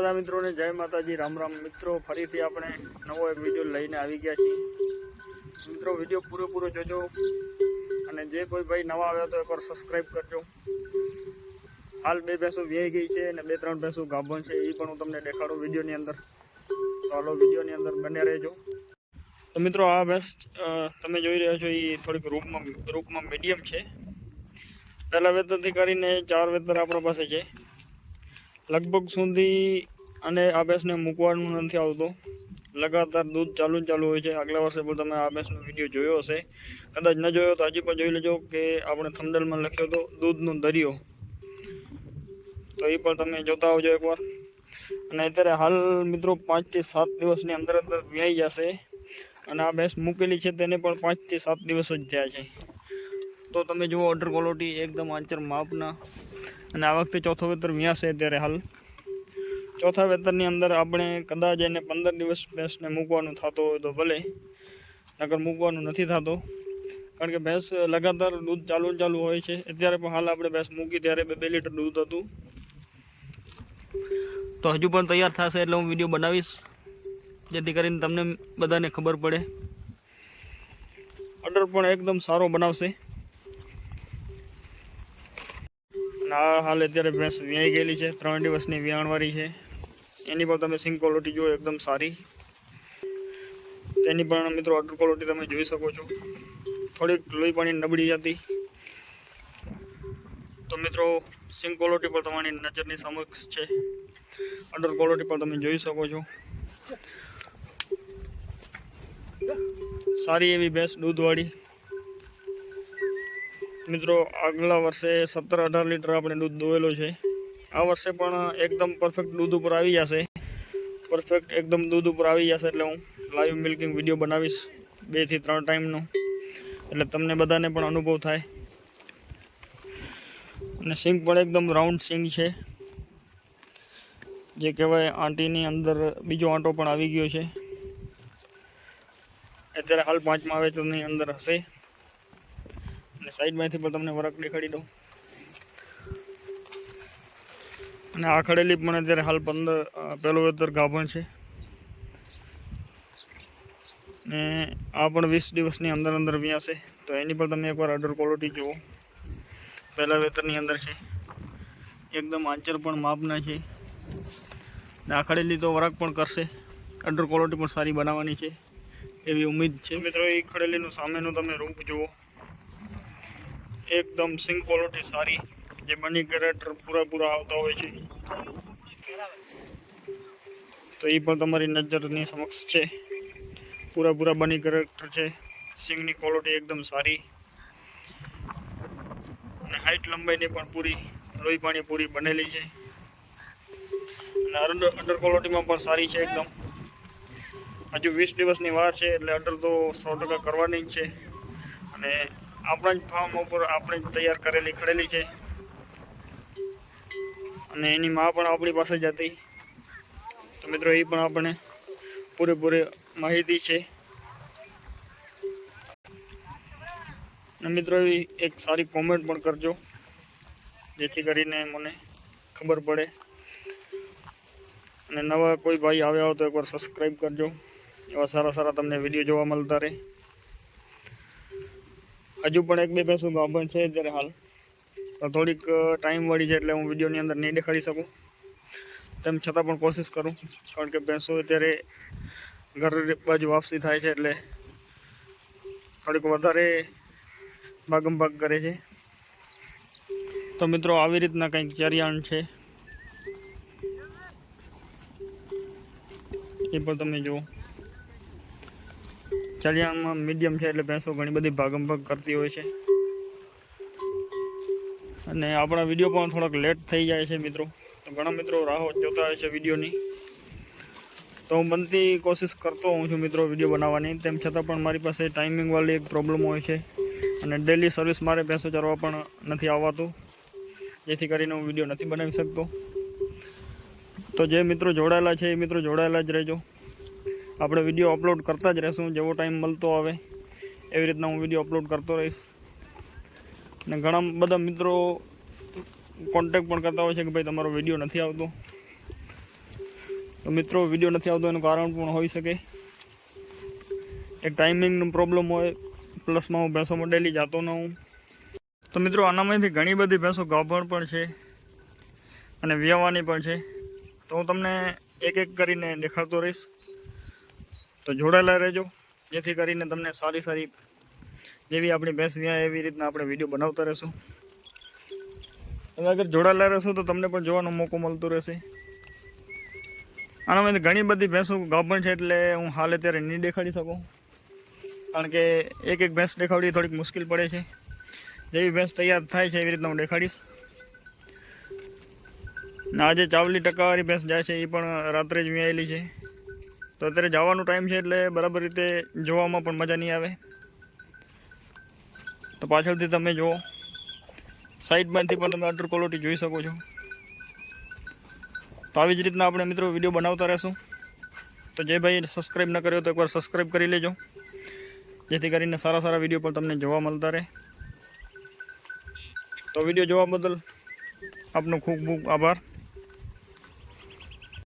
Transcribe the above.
બધા મિત્રોને જય માતાજી, રામ રામ. મિત્રો, ફરીથી આપણે નવો એક વીડિયો લઈને આવી ગયા છીએ. મિત્રો વીડિયો પૂરેપૂરો જોજો અને જે કોઈ ભાઈ નવા આવ્યા તો એકવાર સબસ્ક્રાઈબ કરજો. હાલ બે ભેંસો વ્યાઈ ગઈ છે અને બે ત્રણ ભેંસો ગાભણ છે, એ પણ હું તમને દેખાડું વિડીયોની અંદર. તો હાલો વિડીયોની અંદર બને રહેજો. તો મિત્રો, આ ભેંસ તમે જોઈ રહ્યા છો, એ થોડીક રૂપમાં રૂપમાં મીડિયમ છે. પહેલાં વેતરથી કરીને ચાર વેતર આપણા પાસે છે. લગભગ સુધી અને આ ભેંસને મૂકવાનું નથી આવતું. લગાતાર દૂધ ચાલુ ચાલુ હોય છે. આગલા વર્ષે પણ તમે આ ભેંસનો વીડિયો જોયો હશે. કદાચ ન જોયો તો હજી પણ જોઈ લેજો કે આપણે થંડલમાં લખ્યો હતો, દૂધનો દરિયો. તો એ પણ તમે જોતા આવજો એકવાર. અને અત્યારે હાલ મિત્રો પાંચથી સાત દિવસની અંદર અંદર વ્યાઈ જશે. અને આ ભેંસ મૂકેલી છે તેને પણ પાંચથી સાત દિવસ જ થયા છે. તો તમે જુઓ ઓર્ડર ક્વોલિટી એકદમ આંચર માપના. અને આ વખતે ચોથો વેતર વ્યાસે અત્યારે હાલ. ચોથા વેતરની અંદર આપણે કદાચ એને પંદર દિવસ ભેંસને મૂકવાનું થતો હોય તો ભલે, નકર મૂકવાનું નથી થતો. કારણ કે ભેંસ લગાતાર દૂધ ચાલુ ચાલુ હોય છે. અત્યારે પણ હાલ આપણે ભેંસ મૂકી ત્યારે બે બે લીટર દૂધ હતું. તો હજુ પણ તૈયાર થશે એટલે હું વીડિયો બનાવીશ, જેથી કરીને તમને બધાને ખબર પડે. ઓર્ડર પણ એકદમ સારો બનાવશે. આ હાલ અત્યારે ભેંસ વ્યાઈ ગયેલી છે, ત્રણ દિવસની વિયાણવાળી છે. એની પણ તમે સિંગ ક્વોલિટી જુઓ, એકદમ સારી. તેની પણ મિત્રો અટર ક્વોલિટી તમે જોઈ શકો છો. થોડીક લોહી પાણી નબળી હતી તો મિત્રો, સિંગ ક્વોલિટી પણ તમારી નજરની સમક્ષ છે. અટર ક્વોલિટી પણ તમે જોઈ શકો છો. સારી એવી ભેંસ દૂધવાળી. મિત્રો, આગલા વર્ષે સત્તર અઢાર લીટર આપણે દૂધ દોવેલો છે. આ વર્ષે પણ એકદમ પરફેક્ટ દૂધ ઉપર આવી જશે. પરફેક્ટ એકદમ દૂધ ઉપર આવી જશે એટલે હું લાઈવ મિલ્કિંગ વીડિયો બનાવીશ બેથી ત્રણ ટાઈમનો એટલે તમને બધાને પણ અનુભવ થાય. અને સિંગ પણ એકદમ રાઉન્ડ સિંગ છે. જે કહેવાય આંટીની અંદર બીજો આંટો પણ આવી ગયો છે. અત્યારે હાલ પાંચમા વેચરની અંદર હશે. અને સાઈડમાંથી પણ તમને વરખ દેખાડી દઉં. અને આ ખડેલી પણ અત્યારે હાલ પંદર પહેલો વેતર ગાભણ છે. ને આ પણ વીસ દિવસની અંદર અંદર વ્યાશે તો એની પણ તમે એકવાર અડર ક્વોલિટી જુઓ. પહેલાં વેતરની અંદર છે. એકદમ આંચર પણ માપના છે. ને આ ખડેલી તો વરાક પણ કરશે. અડર ક્વોલિટી પણ સારી બનાવવાની છે. એવી ઉમેદ છે. મિત્રો, એ ખડેલીનું સામેનું તમે રૂપ જુઓ. એકદમ સિંગ ક્વોલિટી સારી, જે બની કેરેક્ટર પૂરા પૂરા આવતા હોય છે. તો એ પણ તમારી નજરની સમક્ષ છે. પૂરા પૂરા બની કેરેક્ટર છે. સિંગની ક્વોલિટી એકદમ સારી. અને હાઈટ લંબાઈની પણ પૂરી, લોહી પાણી પૂરી બનેલી છે. અને અંડર અંડર ક્વોલિટીમાં પણ સારી છે એકદમ. હજુ વીસ દિવસની વાર છે, એટલે અડર તો સો ટકા કરવાની જ છે. અને આપણા જ ફાર્મ ઉપર આપણે જ તૈયાર કરેલી ખડેલી છે. અને એની માં પણ આપણી પાસે જ હતી. તો મિત્રો, એ પણ આપણે પૂરેપૂરી માહિતી છે. અને મિત્રો એવી એક સારી કોમેન્ટ પણ કરજો, જેથી કરીને મને ખબર પડે. અને નવા કોઈ ભાઈ આવ્યા હોય તો એકવાર સબસ્ક્રાઈબ કરજો. એવા સારા સારા તમને વીડિયો જોવા મળતા રહે. હજુ પણ એક બે ભેંસો ગાભણ છે અત્યારે હાલ. તો થોડીક ટાઈમ વળી છે એટલે હું વિડીયોની અંદર નહીં દેખાડી શકું. તેમ છતાં પણ કોશિશ કરું, કારણ કે ભેંસો અત્યારે ઘર બાજુ વાપસી થાય છે એટલે થોડીક વધારે ભાગમ ભાગ કરે છે. તો મિત્રો, આવી રીતના કંઈક ચરિયાણ છે. એ પણ તમે જુઓ. ચલિયામાં મીડિયમ છે એટલે ભેંસો ઘણી બધી ભાગમ ભાગ કરતી હોય છે. અને આપણા વીડિયો પણ થોડાક લેટ થઈ જાય છે મિત્રો. તો ઘણા મિત્રો રાહો જોતા હોય છે વિડીયોની. તો હું બનતી કોશિશ કરતો હોઉં છું મિત્રો વીડિયો બનાવવાની. તેમ છતાં પણ મારી પાસે ટાઈમિંગવાળી એક પ્રોબ્લેમ હોય છે. અને ડેલી સર્વિસ મારે ભેંસો ચરવા પણ નથી આવવાતું જેથી કરીને હું વીડિયો નથી બનાવી શકતો. તો જે મિત્રો જોડાયેલા છે એ મિત્રો જોડાયેલા જ રહેજો. આપણે વીડિયો અપલોડ કરતા જ રહેશું. જેવો ટાઈમ મળતો આવે, એવી રીતના હું વીડિયો અપલોડ કરતો રહીશ. અને ઘણા બધા મિત્રો કોન્ટેક પણ કરતા હોય છે કે ભાઈ તમારો વીડિયો નથી આવતો. તો મિત્રો વીડિયો નથી આવતો એનું કારણ પણ હોઈ શકે. એક ટાઈમિંગનો પ્રોબ્લેમ હોય પ્લસમાં હું ભેંસોમાં ડેલી જતો ન હું તો મિત્રો, આનામાંથી ઘણી બધી ભેંસો ગાભણ પણ છે અને વ્યવાની પણ છે. તો હું તમને એક એક કરીને દેખાડતો રહીશ. તો જોડાયેલા રહેજો. જેથી કરીને તમને સારી સારી જેવી આપણી ભેંસ વ્યાય એવી રીતના આપણે વીડિયો બનાવતા રહેશું. અને અગર જોડાયેલા રહેશો તો તમને પણ જોવાનો મોકો મળતો રહેશે. આનામાં ઘણી બધી ભેંસો ગાભણ છે એટલે હું હાલ અત્યારે નહીં દેખાડી શકું. કારણ કે એક એક ભેંસ દેખાડવી થોડીક મુશ્કેલ પડે છે. જેવી ભેંસ તૈયાર થાય છે એવી રીતના હું દેખાડીશ. ને આજે ચાવલી ટકાવાળી ભેંસ જાય છે એ પણ રાત્રે જ વ્યાયેલી છે. તો અત્યારે જવાનો ટાઈમ છે એટલે બરાબર રીતે જોવામાં પણ મજા નહીં આવે. તો પાછળથી તમે જુઓ. સાઈડમાંથી પણ તમે અટર ક્વોલિટી જોઈ શકો છો. તો આવી જ રીતના આપણે મિત્રો વીડિયો બનાવતા રહેશું. તો જે ભાઈ સબસ્ક્રાઈબ ન કર્યો તો એકવાર સબસ્ક્રાઈબ કરી લેજો. જેથી કરીને સારા સારા વીડિયો પણ તમને જોવા મળતા રહે. તો વીડિયો જોવા બદલ આપનો ખૂબ ખૂબ આભાર.